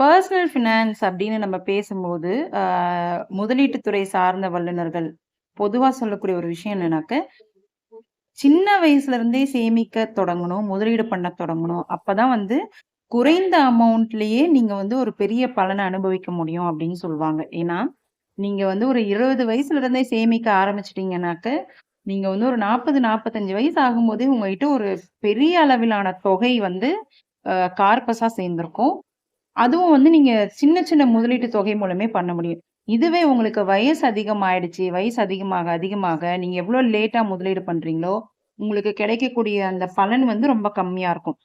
Personal finance அப்படின்னு நம்ம பேசும்போது, முதலீட்டுத்துறை சார்ந்த வல்லுநர்கள் பொதுவாக சொல்லக்கூடிய ஒரு விஷயம் என்னன்னாக்க, சின்ன வயசுல இருந்தே சேமிக்க தொடங்கணும், முதலீடு பண்ண தொடங்கணும். அப்பதான் வந்து குறைந்த அமௌண்ட்லயே நீங்க வந்து ஒரு பெரிய பலனை அனுபவிக்க முடியும் அப்படின்னு சொல்லுவாங்க. ஏன்னா, நீங்க வந்து ஒரு 20 வயசுல இருந்தே சேமிக்க ஆரம்பிச்சுட்டீங்கன்னாக்க, நீங்க வந்து ஒரு 40, 45 வயசு ஆகும்போதே உங்ககிட்ட ஒரு பெரிய அளவிலான தொகை வந்து கார்பஸா சேர்ந்திருக்கும். அதுவும் வந்து நீங்க சின்ன சின்ன முதலீட்டு தொகை மூலமே பண்ண முடியும். இதுவே உங்களுக்கு வயசு அதிகமாயிடுச்சு, வயசு அதிகமாக அதிகமாக நீங்க எவ்வளவு லேட்டா முதலீடு பண்றீங்களோ, உங்களுக்கு கிடைக்கக்கூடிய அந்த பலன் வந்து ரொம்ப கம்மியா இருக்கும்.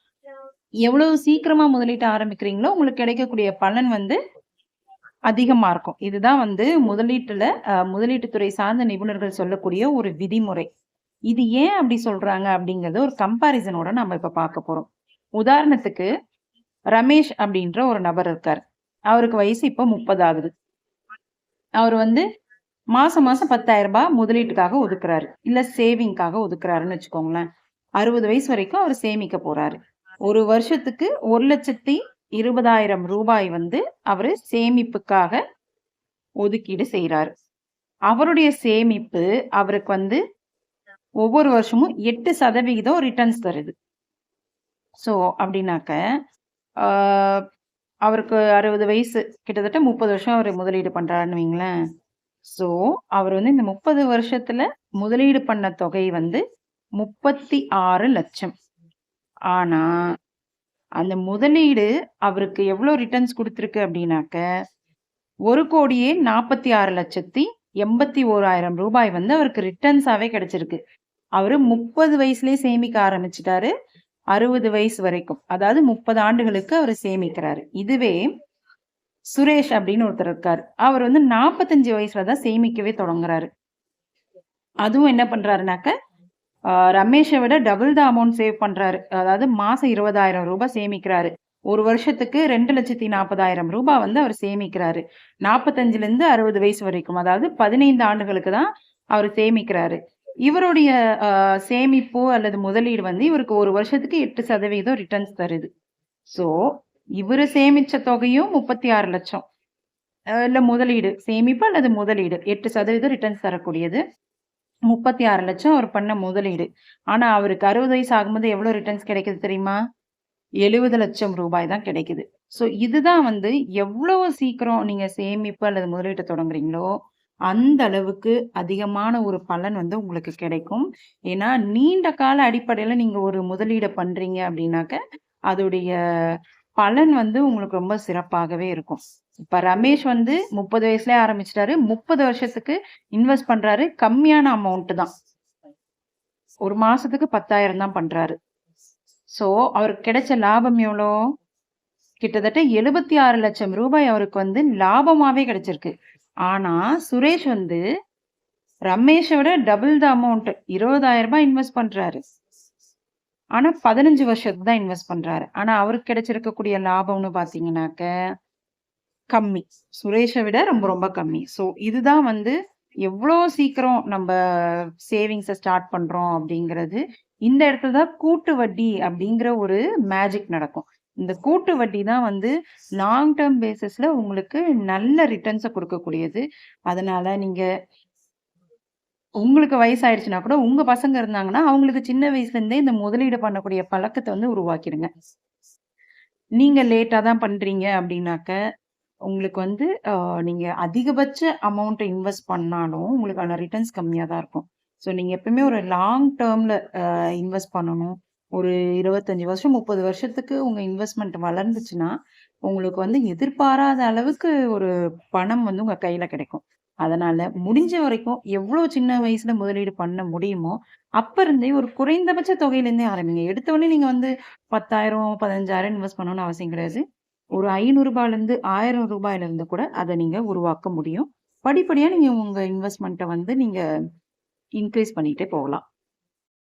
எவ்வளவு சீக்கிரமா முதலீட்ட ஆரம்பிக்கிறீங்களோ, உங்களுக்கு கிடைக்கக்கூடிய பலன் வந்து அதிகமா இருக்கும். இதுதான் வந்து முதலீட்டுல அ முதலீட்டுத்துறை சார்ந்த நிபுணர்கள் சொல்லக்கூடிய ஒரு விதிமுறை. இது ஏன் அப்படி சொல்றாங்க அப்படிங்கறது ஒரு கம்பாரிசனோட நம்ம இப்ப பார்க்க போறோம். உதாரணத்துக்கு ரமேஷ் அப்படின்ற ஒரு நபர் இருக்காரு. அவருக்கு வயசு இப்போ 30 ஆகுது. அவர் வந்து மாசம் மாசம் பத்தாயிரம் ரூபாய் முதலீட்டுக்காக ஒதுக்குறாரு. இல்ல சேவிங்க்காக ஒதுக்குறாருன்னு வச்சுக்கோங்களேன். 60 வயசு வரைக்கும் அவர் சேமிக்க போறாரு. ஒரு வருஷத்துக்கு ஒரு லட்சத்தி இருபதாயிரம் ரூபாய் வந்து அவரு சேமிப்புக்காக ஒதுக்கீடு செய்றாரு. அவருடைய சேமிப்பு அவருக்கு வந்து ஒவ்வொரு வருஷமும் எட்டு சதவிகிதம் ரிட்டர்ன்ஸ் தருது. ஸோ அப்படின்னாக்க, அவருக்கு 60 வயசு கிட்டத்தட்ட 30 வருஷம் அவர் முதலீடு பண்ணுறாருன்னு வைங்களேன். ஸோ அவர் வந்து இந்த முப்பது வருஷத்தில் முதலீடு பண்ண தொகை வந்து முப்பத்தி ஆறு லட்சம் ஆனால் அந்த முதலீடு அவருக்கு எவ்வளோ ரிட்டர்ன்ஸ் கொடுத்துருக்கு அப்படின்னாக்க, ஒரு கோடியே நாற்பத்தி ஆறு லட்சத்தி எண்பத்தி ஓராயிரம் ரூபாய் வந்து அவருக்கு ரிட்டர்ன்ஸாகவே கிடைச்சிருக்கு. அவர் முப்பது வயசுலேயே சேமிக்க ஆரம்பிச்சிட்டாரு 60 வயசு வரைக்கும். அதாவது 30 ஆண்டுகளுக்கு அவர் சேமிக்கிறாரு. இதுவே சுரேஷ் அப்படின்னு ஒருத்தர் இருக்காரு. அவர் வந்து 45 வயசுல தான் சேமிக்கவே தொடங்குறாரு. அதுவும் என்ன பண்றாருனாக்க, ரமேஷை விட டபுள் த அமௌண்ட் சேவ் பண்றாரு. அதாவது மாசம் இருபதாயிரம் ரூபாய் சேமிக்கிறாரு. ஒரு வருஷத்துக்கு ரெண்டு லட்சத்தி நாற்பதாயிரம் ரூபாய் வந்து அவர் சேமிக்கிறாரு. 45லேருந்து 60 வயசு வரைக்கும். அதாவது 15 ஆண்டுகளுக்கு தான் அவர் சேமிக்கிறாரு. இவருடைய சேமிப்பு அல்லது முதலீடு வந்து இவருக்கு ஒரு வருஷத்துக்கு எட்டு சதவீதம் ரிட்டர்ன்ஸ் தருது. ஸோ, இவர் சேமிச்ச தொகையும் முப்பத்தி ஆறு லட்சம் இல்லை முதலீடு. சேமிப்பு அல்லது முதலீடு எட்டு சதவீதம் ரிட்டர்ன்ஸ் தரக்கூடியது. 36,00,000 அவர் பண்ண முதலீடு. ஆனால் அவருக்கு 60 வயசு ஆகும்போது எவ்வளோ ரிட்டர்ன்ஸ் கிடைக்குது தெரியுமா? எழுபது லட்சம் ரூபாய் தான் கிடைக்குது. ஸோ, இதுதான் வந்து எவ்வளோ சீக்கிரம் நீங்கள் சேமிப்பு அல்லது முதலீட்டை தொடங்குறீங்களோ, அந்த அளவுக்கு அதிகமான ஒரு பலன் வந்து உங்களுக்கு கிடைக்கும். ஏன்னா, நீண்ட கால அடிப்படையில நீங்க ஒரு முதலீடு பண்றீங்க அப்படின்னாக்க, அதோடைய பலன் வந்து உங்களுக்கு ரொம்ப சிறப்பாகவே இருக்கும். இப்ப ரமேஷ் வந்து 30 வயசுலயே ஆரம்பிச்சிட்டாரு முப்பது வருஷத்துக்கு இன்வெஸ்ட் பண்றாரு. கம்மியான அமௌண்ட் தான். ஒரு மாசத்துக்கு 10,000 தான் பண்றாரு. ஸோ, அவருக்கு கிடைச்ச லாபம் எவ்வளோ? கிட்டத்தட்ட எழுபத்தி ஆறு லட்சம் ரூபாய் அவருக்கு வந்து லாபமாவே கிடைச்சிருக்கு. ஆனா, சுரேஷ் வந்து ரமேஷ விட டபுள் த அமௌண்ட் இருபதாயிரம் ரூபாய் இன்வெஸ்ட் பண்றாரு. ஆனா, 15 வருஷத்துக்கு தான் இன்வெஸ்ட் பண்றாரு. ஆனா, அவருக்கு கிடைச்சிருக்கக்கூடிய லாபம்னு பார்த்தீங்கன்னாக்க, கம்மி. சுரேஷை விட ரொம்ப ரொம்ப கம்மி. ஸோ, இதுதான் வந்து எவ்வளோ சீக்கிரம் நம்ம சேவிங்ஸை ஸ்டார்ட் பண்றோம் அப்படிங்கிறது, இந்த இடத்துல தான் கூட்டு வட்டி அப்படிங்கிற ஒரு மேஜிக் நடக்கும். இந்த கூட்டு வட்டி தான் வந்து லாங் டேர்ம் பேசிஸ்ல உங்களுக்கு நல்ல ரிட்டர்ன்ஸை கொடுக்கக்கூடியது அதனால நீங்க உங்களுக்கு வயசாயிடுச்சுன்னா கூட உங்க பசங்க இருந்தாங்கன்னா, அவங்களுக்கு சின்ன வயசுல இருந்தே இந்த முதலீடு பண்ணக்கூடிய பழக்கத்தை வந்து உருவாக்கிடுங்க. நீங்க லேட்டா தான் பண்றீங்க அப்படின்னாக்க, உங்களுக்கு வந்து நீங்க அதிகபட்ச அமௌண்ட் இன்வெஸ்ட் பண்ணாலும், உங்களுக்கான ரிட்டர்ன்ஸ் கம்மியா தான் இருக்கும். ஸோ, நீங்க எப்பவுமே ஒரு லாங் டேர்மில் இன்வெஸ்ட் பண்ணணும். ஒரு 25 வருஷம், 30 வருஷத்துக்கு உங்கள் இன்வெஸ்ட்மெண்ட் வளர்ந்துச்சுன்னா, உங்களுக்கு வந்து எதிர்பாராத அளவுக்கு ஒரு பணம் வந்து உங்கள் கையில் கிடைக்கும். அதனால முடிஞ்ச வரைக்கும் எவ்வளோ சின்ன வயசுல முதலீடு பண்ண முடியுமோ, அப்ப இருந்தே ஒரு குறைந்தபட்ச தொகையிலேருந்தே ஆரம்பிங்க. எடுத்த உடனே நீங்க வந்து 10,000, 15,000 இன்வெஸ்ட் பண்ணணும்னு அவசியம் கிடையாது. ஒரு ரூ. 500லேருந்து ரூ. 1,000 கூட அதை நீங்க உருவாக்க முடியும். படிப்படியா நீங்க உங்க இன்வெஸ்ட்மெண்ட்டை வந்து நீங்க இன்க்ரீஸ் பண்ணிட்டே போகலாம்.